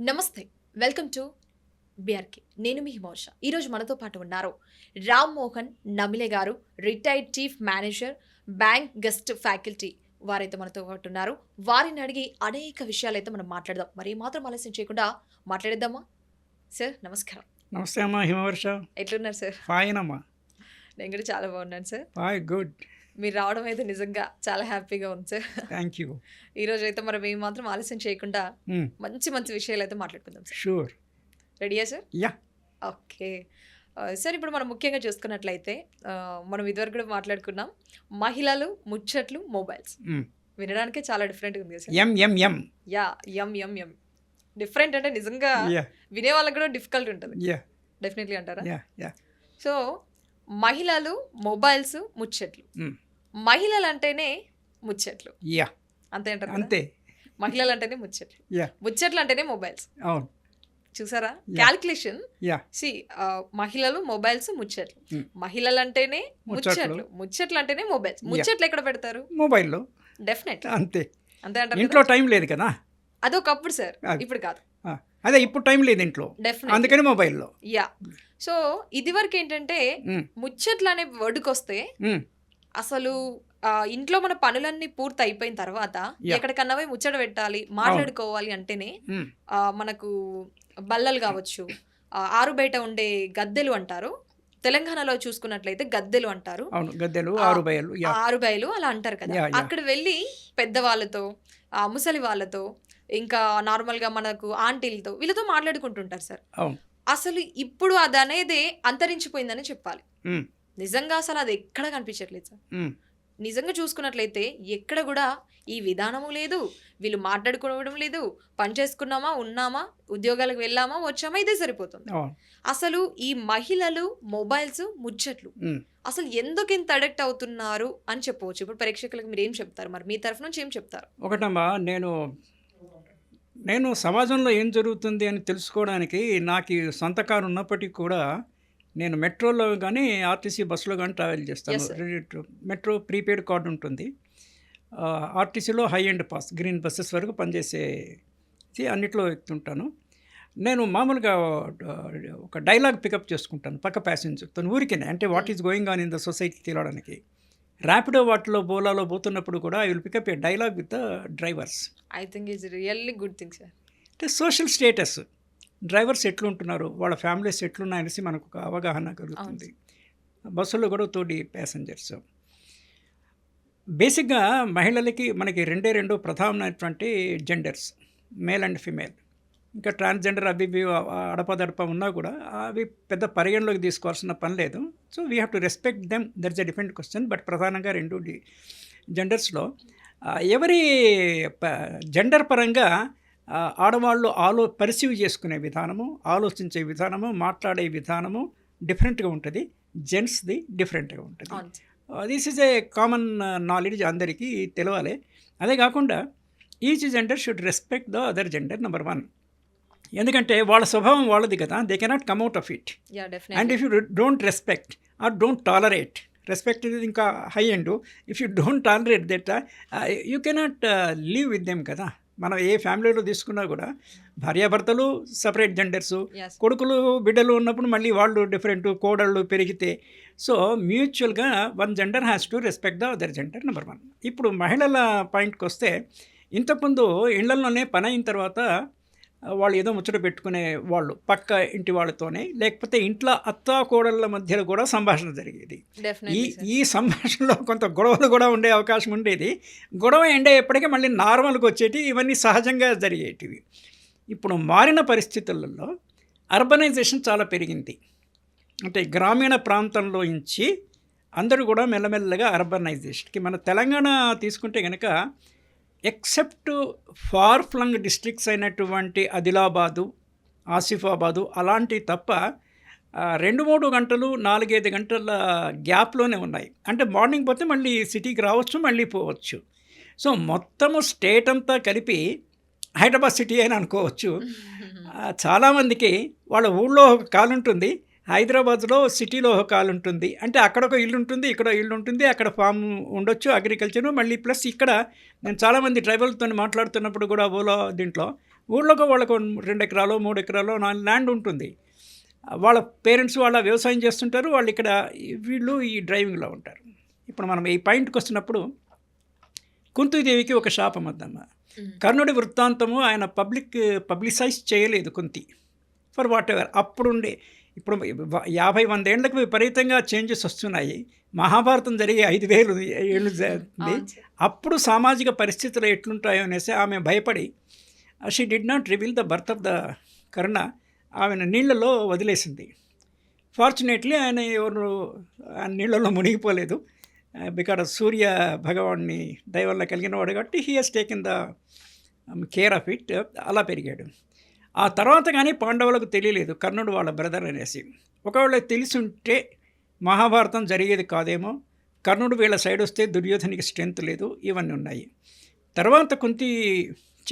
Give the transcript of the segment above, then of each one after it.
నమస్తే welcome to BRK నేను మీ హిమోష. ఈరోజు మనతో పాటు ఉన్నారు రామ్ మోహన్ నమిలే గారు retired chief manager bank guest faculty వారైతే మనతో పాటు ఉన్నారు. వారిని అడిగి అనేక విషయాలు అయితే మనం మాట్లాడదాం. మరి మాత్రం ఆలస్యం చేయకుండా మాట్లాడేద్దామా? సార్ నమస్కారం. నమస్తే అమ్మా హిమవర్ష. ఎట్లున్నారు సార్? ఫైన్ అమ్మా. నేను కూడా చాలా బాగున్నాను సార్. ఫై గుడ్ మీరు రావడం అయితే నిజంగా చాలా హ్యాపీగా ఉంది సార్. థ్యాంక్ యూ ఈరోజు అయితే మనం ఏం మాత్రం ఆలస్యం చేయకుండా మంచి మంచి విషయాలు అయితే మాట్లాడుకుందాం సార్. షూర్ రెడీయా సార్? యా ఓకే సార్ ఇప్పుడు మనం ముఖ్యంగా చూసుకున్నట్లయితే మనం ఇదివరకు కూడా మాట్లాడుకున్నాం మహిళలు ముచ్చట్లు మొబైల్స్. వినడానికే చాలా డిఫరెంట్గా ఉంది సార్. ఎం ఎం ఎం యా ఎం ఎం ఎం డిఫరెంట్ అంటే నిజంగా వినే వాళ్ళకి కూడా డిఫికల్ట్ ఉంటుంది. యా డెఫినెట్లీ అంటారా? యా యా సో మహిళలు మొబైల్స్ ముచ్చట్లు. మహిళలు అంటేనే ముచ్చట్లు. యా. అంతే అంటారు? అంతే. మహిళలు అంటేనే ముచ్చట్లు. Yeah. ముచ్చట్లు అంటేనే మొబైల్స్. అవును. చూసారా. క్యాల్కులేషన్. యా. సి మహిళలు మొబైల్స్ ముచ్చట్లు. మహిళలు అంటేనే ముచ్చట్లు. ముచ్చట్లు. అంటేనే మొబైల్స్. ముచ్చట్లు ఎక్కడ పెడతారు? మొబైల్లో. డెఫినెట్ అంతే. అంతే అంటారు ఇంట్లో? టైం లేదు కదా? అదొకప్పుడు సార్. అది. ఇప్పుడు కాదు. అదే ఇప్పుడు టైం లేదు ఇంట్లో. డెఫినెట్ అందుకని మొబైల్లో. యా. సో ఇది వరకు ఏంటంటే. ముచ్చట్లు అనే వర్డ్కి వస్తే. అసలు ఇంట్లో మన పనులన్నీ పూర్తి అయిపోయిన తర్వాత. ఎక్కడికన్నా పోయి ముచ్చట పెట్టాలి మాట్లాడుకోవాలి అంటేనే మనకు బల్లలు కావచ్చు ఆరు బయట ఉండే గద్దెలు అంటారు. తెలంగాణలో చూసుకున్నట్లయితే గద్దెలు అంటారు. గద్దెలు ఆరు బయలు అలా అంటారు కదా. అక్కడ వెళ్ళి పెద్దవాళ్ళతో ముసలి వాళ్ళతో ఇంకా నార్మల్గా మనకు ఆంటీలతో వీళ్ళతో మాట్లాడుకుంటుంటారు సార్. అసలు ఇప్పుడు అది అనేది అంతరించిపోయిందని చెప్పాలి. నిజంగా అసలు అది ఎక్కడ కనిపించట్లేదు సార్. నిజంగా చూసుకున్నట్లయితే ఎక్కడ కూడా ఈ విధానము లేదు. వీళ్ళు మాట్లాడుకోవడం లేదు. పని చేసుకున్నామా ఉన్నామా ఉద్యోగాలకు వెళ్ళామా వచ్చామా ఇదే సరిపోతుంది. అసలు ఈ మహిళలు మొబైల్స్ ముచ్చట్లు. అసలు ఎందుకు ఇంత అడిక్ట్ అవుతున్నారు అని చెప్పవచ్చు. ఇప్పుడు ప్రేక్షకులకు మీరు ఏం చెప్తారు? మరి మీ తరఫు నుంచి ఏం చెప్తారు? ఒకటమ్మా నేను నేను సమాజంలో ఏం జరుగుతుంది అని తెలుసుకోవడానికి నాకు సొంత కారు ఉన్నప్పటికీ కూడా నేను మెట్రోలో కానీ ఆర్టీసీ బస్సులో కానీ ట్రావెల్ చేస్తాను. మెట్రో ప్రీపెయిడ్ కార్డు ఉంటుంది. ఆర్టీసీలో high and pass green buses వరకు పనిచేసే అన్నిట్లో ఎక్కుతుంటాను. నేను మామూలుగా ఒక డైలాగ్ పికప్ చేసుకుంటాను పక్క ప్యాసింజర్తో ఊరికేనే. అంటే what is going on in the society తెలియడానికి ర్యాపిడో వాటిలో బోలాలో పోతున్నప్పుడు కూడా I will pickup a dialogue with the drivers. I think is really good thing sir. అంటే సోషల్ స్టేటస్. డ్రైవర్స్ ఎట్లుంటున్నారు? వాళ్ళ ఫ్యామిలీస్ ఎట్లున్నాయనేసి మనకు ఒక అవగాహన కలుగుతుంది. బస్సులో కూడా తోటి ప్యాసింజర్స్. బేసిక్గా మహిళలకి మనకి రెండే రెండు ప్రధానమైనటువంటి జెండర్స్ మేల్ అండ్ ఫిమేల్ ఇంకా ట్రాన్స్జెండర్ అవి ఇవి అడపదడప ఉన్నా కూడా అవి పెద్ద పరిగణలోకి తీసుకోవాల్సిన పని లేదు. So we have to respect them that's a different question but ప్రధానంగా రెండు జెండర్స్లో ఎవరి జెండర్ పరంగా ఆడవాళ్ళు ఆలో పరిసీవ్ చేసుకునే విధానము ఆలోచించే విధానము మాట్లాడే విధానము డిఫరెంట్గా ఉంటుంది. జెంట్స్ది డిఫరెంట్గా ఉంటుంది. This is a common knowledge అందరికీ తెలవాలి. అదే కాకుండా each gender should respect the other gender number one ఎందుకంటే వాళ్ళ స్వభావం వాళ్ళది కదా they cannot come out of it and if you don't respect or don't tolerate respect ఇది ఇంకా high and if you don't tolerate that you cannot leave with them కదా. మనం ఏ ఫ్యామిలీలో తీసుకున్నా కూడా భార్యాభర్తలు సపరేట్ జెండర్సు కొడుకులు బిడ్డలు ఉన్నప్పుడు మళ్ళీ వాళ్ళు డిఫరెంట్ కోడళ్ళు పెరిగితే. So మ్యూచువల్గా one gender has to respect the other gender number one ఇప్పుడు మహిళల పాయింట్కి వస్తే ఇంతకుముందు ఇళ్ళలోనే పని అయిన తర్వాత వాళ్ళు ఏదో ముచ్చట పెట్టుకునే వాళ్ళు పక్క ఇంటి వాళ్ళతోనే లేకపోతే ఇంట్లో అత్తా కోడళ్ళ మధ్యలో కూడా సంభాషణ జరిగేది. ఈ ఈ సంభాషణలో కొంత గొడవలు కూడా ఉండే అవకాశం ఉండేది. గొడవ ఎండే ఎప్పటికీ మళ్ళీ నార్మల్కి వచ్చేటి ఇవన్నీ సహజంగా జరిగేటివి. ఇప్పుడు మారిన పరిస్థితులలో అర్బనైజేషన్ చాలా పెరిగింది. అంటే గ్రామీణ ప్రాంతంలో నుంచి అందరూ కూడా మెల్లమెల్లగా అర్బనైజేషన్కి మన తెలంగాణ తీసుకుంటే కనుక ఎక్సెప్ట్ ఫార్ ఫ్లంగ్ డిస్ట్రిక్ట్స్ అయినటువంటి ఆదిలాబాదు ఆసిఫాబాదు అలాంటివి తప్ప రెండు మూడు గంటలు నాలుగైదు గంటల గ్యాప్లోనే ఉన్నాయి. అంటే మార్నింగ్ పోతే మళ్ళీ సిటీకి రావచ్చు మళ్ళీ పోవచ్చు. సో మొత్తము స్టేట్ అంతా కలిపి హైదరాబాద్ సిటీ అని అనుకోవచ్చు. చాలామందికి వాళ్ళ ఊళ్ళో ఒక కాలు ఉంటుంది హైదరాబాద్లో సిటీలో ఒక కాలు ఉంటుంది అంటే అక్కడ ఒక ఇల్లు ఉంటుంది ఇక్కడ ఇల్లు ఉంటుంది అక్కడ ఫామ్ ఉండొచ్చు అగ్రికల్చర్. మళ్ళీ ప్లస్ ఇక్కడ నేను చాలామంది ట్రైబల్తో మాట్లాడుతున్నప్పుడు కూడా ఓలో దీంట్లో ఊళ్ళోకి వాళ్ళకు రెండు ఎకరాలు మూడు ఎకరాలు ల్యాండ్ ఉంటుంది. వాళ్ళ పేరెంట్స్ వాళ్ళ వ్యవసాయం చేస్తుంటారు వాళ్ళు ఇక్కడ వీళ్ళు ఈ డ్రైవింగ్లో ఉంటారు. ఇప్పుడు మనం ఈ పాయింట్కి వస్తున్నప్పుడు కుంతిదేవికి ఒక శాపం వద్దమ్మ కర్ణుడి వృత్తాంతము ఆయన పబ్లిక్ పబ్లిసైజ్ చేయలేదు కుంతి. ఫర్ వాట్ ఎవర్ అప్పుడుండే ఇప్పుడు యాభై వందేళ్ళకు విపరీతంగా చేంజెస్ వస్తున్నాయి. మహాభారతం జరిగి ఐదు వేలు ఏళ్ళు జరిగింది అప్పుడు సామాజిక పరిస్థితులు ఎట్లుంటాయో అనేసి ఆమె భయపడి she did not reveal the birth of the Karna. ఆమెను నీళ్ళలో వదిలేసింది. ఫార్చునేట్లీ ఆయన ఎవరు ఆ నీళ్ళలో మునిగిపోలేదు. బికాడ్ సూర్య భగవాన్ని దయవల్ల కలిగిన వాడు కాబట్టి he has taken the care of it అలా పెరిగాడు. ఆ తర్వాత కానీ పాండవులకు తెలియలేదు. కర్ణుడు వాళ్ళ బ్రదర్ అనేసి. ఒకవేళ తెలిసి ఉంటే మహాభారతం జరిగేది కాదేమో. కర్ణుడు వీళ్ళ సైడ్ వస్తే దుర్యోధనికి స్ట్రెంత్ లేదు. ఇవన్నీ ఉన్నాయి. తర్వాత కుంతి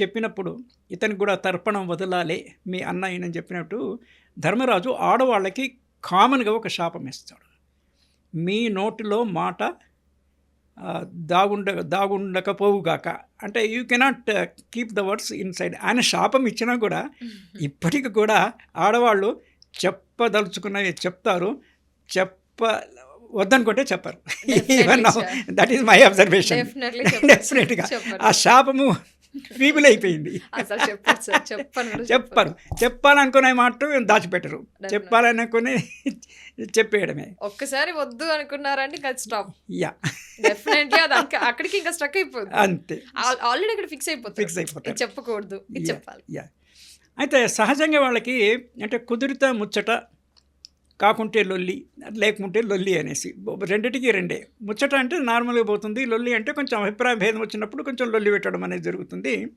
చెప్పినప్పుడు ఇతనికి కూడా తర్పణం వదలాలి మీ అన్న ఈయనని చెప్పినట్టు ధర్మరాజు ఆడవాళ్ళకి కామన్గా ఒక శాపం ఇస్తాడు మీ నోటిలో మాట దాగుండ దాగుండకపోవుగాక. అంటే you cannot keep the words inside ఆయన శాపం ఇచ్చినా కూడా ఇప్పటికి కూడా ఆడవాళ్ళు చెప్పదలుచుకున్నవి చెప్తారు. చెప్ప వద్దనుకుంటే చెప్పరు. దట్ ఈస్ మై అబ్జర్వేషన్ డెఫినెట్గా ఆ శాపము ఫీబుల్ అయిపోయింది. చెప్పరు చెప్పాలనుకునే మాట దాచిపెట్టరు. చెప్పాలనుకునే చెప్పేయడమే. ఒక్కసారి వద్దు అనుకున్నారంటే ఇంకా స్టాప్ యా. డెఫినెట్లీ అది అక్క- అక్కడికి ఇంకా స్ట్రక్ అయిపోతుంది అంతే. ఆల్రెడీ ఇక్కడ ఫిక్స్ అయిపోతుంది ఫిక్స్ అయిపోతారు. ఇది చెప్పకూడదు. చెప్పాలి. యా. అయితే సహజంగా వాళ్ళకి అంటే కుదిరితే ముచ్చట కాకుంటే లొల్లి లేకుంటే లొల్లి అనేసి. రెండిటికి రెండే. ముచ్చట అంటే నార్మల్గా పోతుంది. లొల్లి అంటే కొంచెం అభిప్రాయ భేదం వచ్చినప్పుడు కొంచెం లొల్లి పెట్టడం అనేది జరుగుతుంది.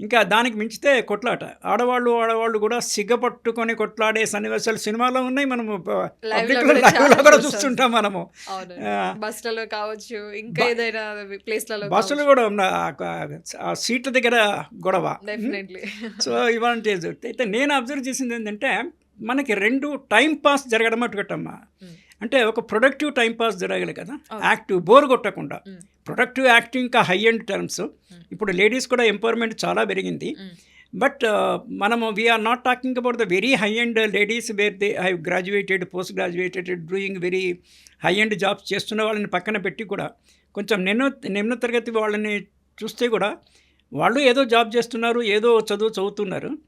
ఇంకా దానికి మించితే కొట్లాట. ఆడవాళ్ళు ఆడవాళ్ళు కూడా సిగ్గపట్టుకొని కొట్లాడే సన్నివేశాలు సినిమాలో ఉన్నాయి మనము. కూడా లైవ్లో. చూస్తుంటాం మనము. బస్సులలో కావచ్చు ఇంకా ఏదైనా ప్లేస్లలో బస్సులు కూడా ఉన్న ఆ- సీట్ల దగ్గర గొడవ. సో ఇవాళ అయితే నేను అబ్జర్వ్ చేసింది ఏంటంటే మనకి రెండు టైం పాస్ జరగడం అటుకట్టమ్మా. అంటే ఒక ప్రొడక్టివ్ టైం పాస్ జరగాలి కదా. యాక్టివ్ బోర్ కొట్టకుండా. ప్రొడక్టివ్ యాక్టివ్ ఇంకా హై ఎండ్ టర్మ్స్. ఇప్పుడు లేడీస్ కూడా ఎంపవర్మెంట్ చాలా పెరిగింది. బట్ మనము we are not talking about the very high end ladies where they I graduated post graduated doing very high end jobs చేస్తున్న వాళ్ళని పక్కన పెట్టి కూడా కొంచెం నిమ్న నిమ్న తరగతి వాళ్ళని చూస్తే కూడా వాళ్ళు ఏదో జాబ్ చేస్తున్నారు ఏదో చదువు చదువుతున్నారు.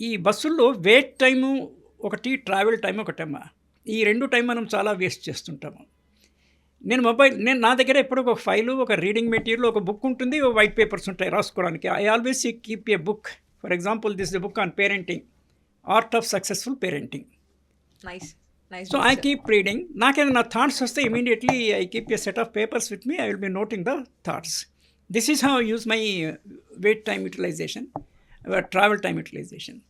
ఈ బస్సుల్లో వెయిట్ టైము ఒకటి ట్రావెల్ టైం ఒకటమ్మా. ఈ రెండు టైం మనం చాలా వేస్ట్ చేస్తుంటాము. నేను మొబైల్ నేను నా దగ్గర ఎప్పుడు ఒక ఫైలు ఒక రీడింగ్ మెటీరియల్ ఒక బుక్ ఉంటుంది వైట్ పేపర్స్ ఉంటాయి రాసుకోవడానికి. I always keep a book. For example this the book on parenting. Art of successful parenting. Nice. Nice so I keep reading. నాకేదైనా థాట్స్ వస్తే immediately I keep a set of papers with me. I will be noting the thoughts. This is how use my wait time utilization. Travel time utilization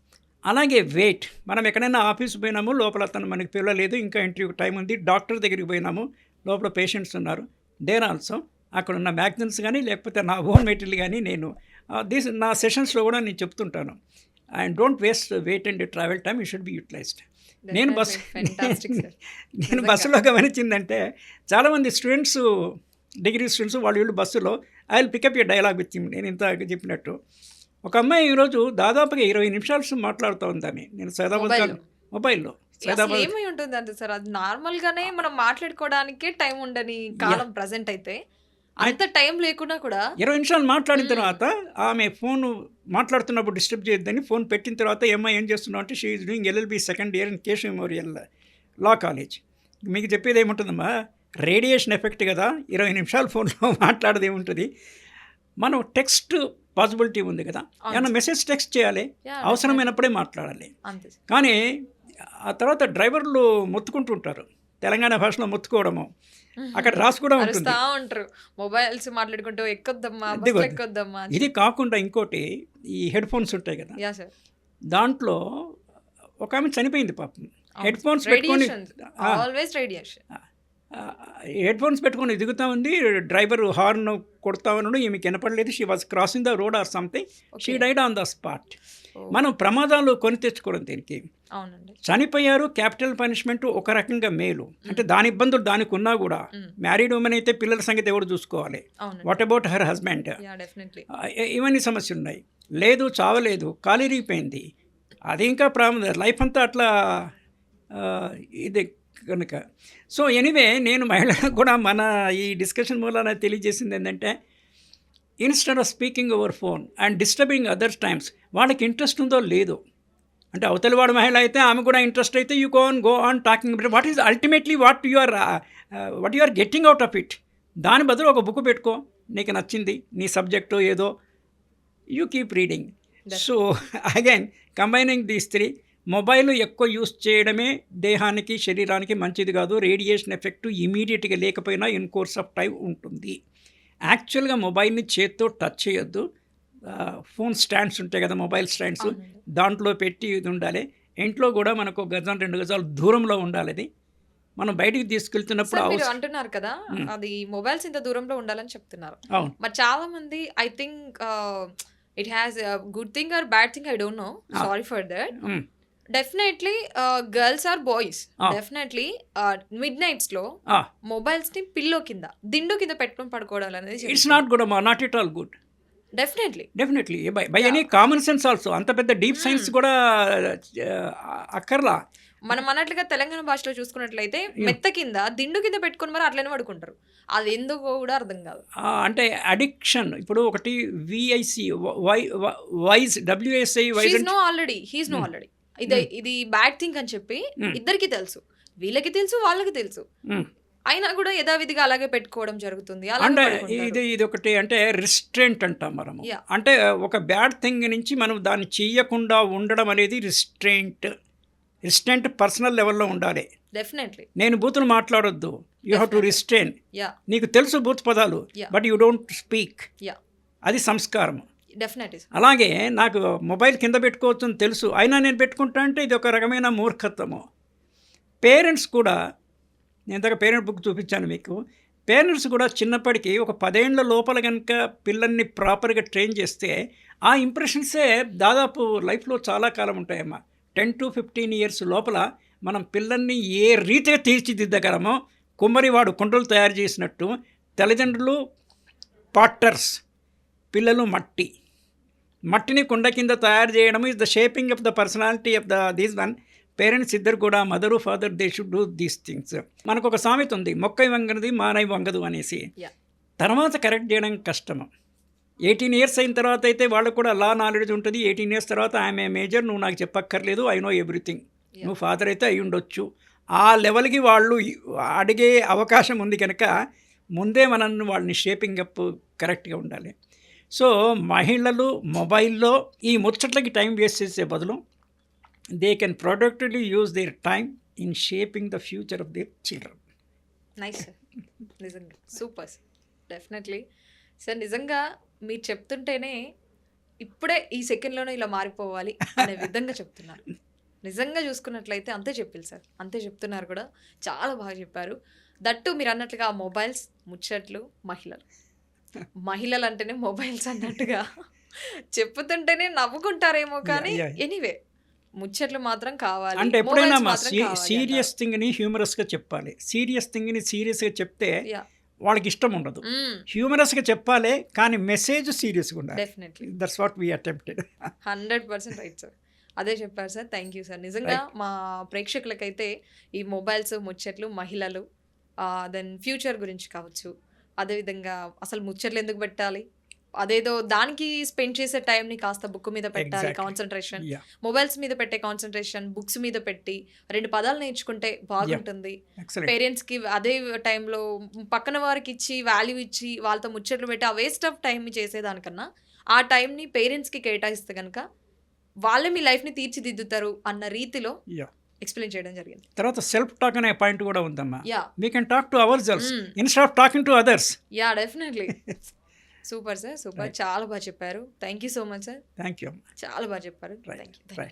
అలాగే wait మనం ఎక్కడైనా office పోయినాము లోపల అతను మనకి పిల్లలేదు ఇంకా ఇంటర్వ్యూ టైం ఉంది డాక్టర్ దగ్గరికి పోయినాము లోపల పేషెంట్స్ ఉన్నారు. దేర్ ఆల్సో అక్కడ ఉన్న మ్యాగజైన్స్ కానీ లేకపోతే నా ఓన్ మెటీరియల్ కానీ నేను దిస్ నా సెషన్స్లో కూడా నేను చెప్తుంటాను. And don't waste wait and travel time you should be utilized నేను బస్ నేను బస్సులో గమనించిందంటే చాలామంది స్టూడెంట్స్ డిగ్రీ స్టూడెంట్స్ వాళ్ళు వీళ్ళు బస్సులో I will pick up a dialogue with నేను ఇంత చెప్పినట్టు. ఒక అమ్మాయి ఈరోజు దాదాపుగా ఇరవై నిమిషాలు మాట్లాడుతూ ఉందని. నేను సైదాబాద్ మొబైల్లో? ఏమై ఉంటుంది అంటే సార్? అది నార్మల్ గానే మనం మాట్లాడుకోవడానికే టైం ఉండని కాలం ప్రజెంట్ అయితే. అంత టైం లేకున్నా కూడా ఇరవై నిమిషాలు మాట్లాడిన తర్వాత ఆమె ఫోన్ మాట్లాడుతున్నప్పుడు డిస్టర్బ్ చేయొద్దని ఫోన్ పెట్టిన తర్వాత ఏమ్మా ఏం చేస్తున్నావు? అంటే she is doing LLB second year in Kesh memorial law college మీకు చెప్పేది ఏముంటుందమ్మా? రేడియేషన్ ఎఫెక్ట్ కదా. ఇరవై నిమిషాలు ఫోన్లో మాట్లాడేది ఏముంటుంది? మనం టెక్స్ట్ పాసిబిలిటీ ఉంది కదా. ఏమన్నా మెసేజ్ టెక్స్ట్ చేయాలి? అవసరమైనప్పుడే మాట్లాడాలి. కానీ ఆ తర్వాత డ్రైవర్లు మొత్తుకుంటుంటారు. తెలంగాణ భాషలో మొత్తుకోవడము. అక్కడ రాసి కూడా ఉంటుంది. అరుస్తా ఉంటారు. మొబైల్స్ మాట్లాడుకుంటూ ఎక్కొద్దమ్మా ఇది కాకుండా ఇంకోటి ఈ హెడ్ ఫోన్స్ ఉంటాయి కదా. దాంట్లో ఒక ఆమె చనిపోయింది పాపం. హెడ్ ఫోన్స్ పెట్టుకొని ఆల్వేస్ రేడియేషన్ హెడ్ ఫోన్స్ పెట్టుకొని దిగుతా ఉంది. డ్రైవర్ హార్న్ కొడతా ఉన్నాడు. ఈమెకి వినపడలేదు she was crossing the road or something she died on the spot మనం ప్రమాదాలు కొని తెచ్చుకోవడం దీనికి. చనిపోయారు క్యాపిటల్ పనిష్మెంట్ ఒక రకంగా మేలు. అంటే దాని ఇబ్బందులు దానికి ఉన్నా కూడా Mm. మ్యారీడ్ ఉమెన్ అయితే పిల్లల సంగతి ఎవరు చూసుకోవాలి? వాట్ అబౌట్ హర్ హస్బెండ్ ఇవన్నీ సమస్యలు ఉన్నాయి. లేదు చావలేదు కాలిరిగిపోయింది అది ఇంకా ప్రాముఖ్యత లైఫ్ అంతా అట్లా ఇది కనుక. సో ఎనీవే నేను మహిళలకు కూడా మన ఈ డిస్కషన్ మూలాన తెలియజేసింది ఏంటంటే instead of speaking over phone and disturbing others times వాళ్ళకి ఇంట్రెస్ట్ ఉందో లేదో. అంటే అవతలి వాడు మహిళ అయితే ఆమె కూడా ఇంట్రెస్ట్ అయితే you on go on talking what is ultimately what you are what you are getting out of it? దాని బదులు ఒక బుక్ పెట్టుకో నీకు నచ్చింది నీ సబ్జెక్టు ఏదో you keep reading. So again combining these three mobile ఎక్కువ యూస్ చేయడమే దేహానికి శరీరానికి మంచిది కాదు. రేడియేషన్ ఎఫెక్ట్ ఇమీడియట్గా లేకపోయినా ఇన్ కోర్స్ ఆఫ్ టైం ఉంటుంది. యాక్చువల్గా మొబైల్ని చేత్తో టచ్ చేయొద్దు. ఫోన్ స్టాండ్స్ ఉంటాయి కదా మొబైల్ స్టాండ్స్. దాంట్లో పెట్టి ఇది ఉండాలి. ఇంట్లో కూడా మనకు ఒక గజం రెండు గజాలు దూరంలో ఉండాలి అది మనం బయటికి తీసుకెళ్తున్నప్పుడు అంటున్నారు కదా. అది మొబైల్స్ ఇంత దూరంలో ఉండాలని చెప్తున్నారు. మరి చాలా మంది I think it has good thing or bad thing I don't know. Sorry for that. Definitely girls or boys. Definitely mid నైట్స్లో. మొబైల్స్ని పిల్లో కింద దిండు కింద పెట్టుకొని పడుకోవడం అనేది ఇట్స్ నాట్ గుడ్ అమ్మా not it all good definitely definitely bye bye. Any common sense also అంత పెద్ద డీప్ Hmm. సైన్స్ కూడా ఆ, అక్కర్లా. మనం అన్నట్లుగా తెలంగాణ భాషలో చూసుకున్నట్లైతే మెత్త కింద దిండు కింద పెట్టుకొని మరి అట్లనే పడుకుంటారు. అది ఎందుకో కూడా అర్థం కాదు. అంటే అడిక్షన్ ఇప్పుడు ఒకటి VIC why wise WSI wise no already he's no Hmm. Already ఇది ఇది బ్యాడ్ థింగ్ అని చెప్పి. ఇద్దరికి తెలుసు. వీళ్ళకి తెలుసు వాళ్ళకి తెలుసు. అయినా కూడా యథావిధిగా అలాగే పెట్టుకోవడం జరుగుతుంది. అంటే. ఇది ఇది ఒకటి అంటే రిస్ట్రెంట్ అంటాం మనము. Yeah. అంటే ఒక బ్యాడ్ థింగ్ నుంచి మనం దాన్ని చేయకుండా ఉండడం అనేది రిస్ట్రెంట్ రిస్ట్రెంట్ పర్సనల్ లెవెల్లో ఉండాలి. డెఫినెట్లీ నేను బూతులు మాట్లాడొద్దు. You have to. రిస్ట్రెయిన్ నీకు తెలుసు బూత్ పదాలు. But you don't speak yeah అది సంస్కారం డెఫినెట్లీ అలాగే నాకు మొబైల్ కింద పెట్టుకోవచ్చు అని తెలుసు. అయినా నేను పెట్టుకుంటా అంటే ఇది ఒక రకమైన మూర్ఖత్వము. పేరెంట్స్ కూడా నేను ఇంతక పేరెంట్ బుక్ చూపించాను మీకు. పేరెంట్స్ కూడా చిన్నప్పటికీ ఒక పదేళ్ళ లోపల కనుక పిల్లల్ని ప్రాపర్గా ట్రైన్ చేస్తే ఆ ఇంప్రెషన్సే దాదాపు లైఫ్లో చాలా కాలం ఉంటాయమ్మా. టెన్ టు ఫిఫ్టీన్ ఇయర్స్ లోపల మనం పిల్లల్ని ఏ రీతిగా తీర్చిదిద్దగలమో కుమ్మరివాడు కుండలు తయారు చేసినట్టు తల్లిదండ్రులు పాటర్స్ పిల్లలు మట్టి. మట్టిని కుండ కింద తయారు చేయడం is the shaping of the personality of the these one parents ఇద్దరు కూడా mother father they should do these things మనకు ఒక సామెత ఉంది మొక్కై వంగనది మానై వంగదు అనేసి. తర్వాత కరెక్ట్ చేయడం కష్టము. ఎయిటీన్ ఇయర్స్ అయిన తర్వాత అయితే వాళ్ళకు కూడా లా నాలెడ్జ్ ఉంటుంది. ఎయిటీన్ ఇయర్స్ తర్వాత ఆమె మేజర్ నువ్వు నాకు చెప్పక్కర్లేదు ఐ నో ఎవ్రీథింగ్. నువ్వు ఫాదర్ అయితే అయి ఉండొచ్చు. ఆ లెవెల్కి వాళ్ళు అడిగే అవకాశం ఉంది కనుక ముందే మనం వాళ్ళని షేపింగ్ అప్ కరెక్ట్గా ఉండాలి. సో మహిళలు మొబైల్లో ఈ ముచ్చట్లకి టైం వేస్ట్ చేసే బదులు they can productively use their time in shaping the future of their children. Nice sir నిజంగా. సూపర్ డెఫినెట్లీ సార్ నిజంగా మీరు చెప్తుంటేనే ఇప్పుడే ఈ సెకండ్లోనే ఇలా మారిపోవాలి అనే విధంగా చెప్తున్నారు. నిజంగా చూసుకున్నట్లయితే అంతే చెప్పారు సార్ అంతే చెప్తున్నారు కూడా. చాలా బాగా చెప్పారు. దట్టు మీరు అన్నట్లుగా మొబైల్స్ ముచ్చట్లు మహిళలు. మహిళలు అంటేనే మొబైల్స్ అన్నట్టుగా చెప్పుతుంటేనే నవ్వుకుంటారేమో కానీ. ఎనీవే ముచ్చట్లు మాత్రం కావాలి అంటే ఎప్పుడైనా mobiles మా మాత్రం కావాలి సీరియస్ థింగ్ని హ్యూమరస్గా చెప్పాలి. సీరియస్ థింగ్ని సీరియస్గా చెప్తే అన్నారు. Yeah. వాళ్ళకి ఇష్టం ఉండదు. Mm, హ్యూమరస్గా చెప్పాలి కానీ మెసేజ్ సీరియస్గా ఉండాలి. Definitely. That's what we attempted hundred percent right sir. అదే చెప్పారు సార్. థ్యాంక్ యూ సార్ నిజంగా మా ప్రేక్షకులకైతే ఈ మొబైల్స్ ముచ్చట్లు మహిళలు దెన్ ఫ్యూచర్ గురించి కావచ్చు. అదేవిధంగా అసలు ముచ్చట్లు ఎందుకు పెట్టాలి? అదేదో దానికి స్పెండ్ చేసే టైంని కాస్త బుక్ మీద పెట్టాలి. కాన్సన్ట్రేషన్ మొబైల్స్ మీద పెట్టే కాన్సన్ట్రేషన్ బుక్స్ మీద పెట్టి రెండు పదాలు నేర్చుకుంటే బాగుంటుంది. ఎక్సలెంట్ పేరెంట్స్కి అదే టైంలో పక్కన వారికి ఇచ్చి వాల్యూ ఇచ్చి వాళ్ళతో ముచ్చట్లు పెట్టి ఆ వేస్ట్ ఆఫ్ టైం చేసేదానికన్నా ఆ టైంని పేరెంట్స్కి కేటాయిస్తే కనుక వాళ్ళే మీ లైఫ్ని తీర్చిదిద్దుతారు అన్న రీతిలో ఎక్స్ప్లెయిన్ చేయడం జరిగింది. తర్వాత సెల్ఫ్ టాక్ అనే పాయింట్ కూడా ఉందమ్మా. Yeah. We can talk to our Mm. Instead of talking to others yeah definitely. Super sir super. చాలా బాగా చెప్పారు. Thank you so much sir. Thank you చాలా బాగా చెప్పారు. థ్యాంక్ యూ నమస్తే.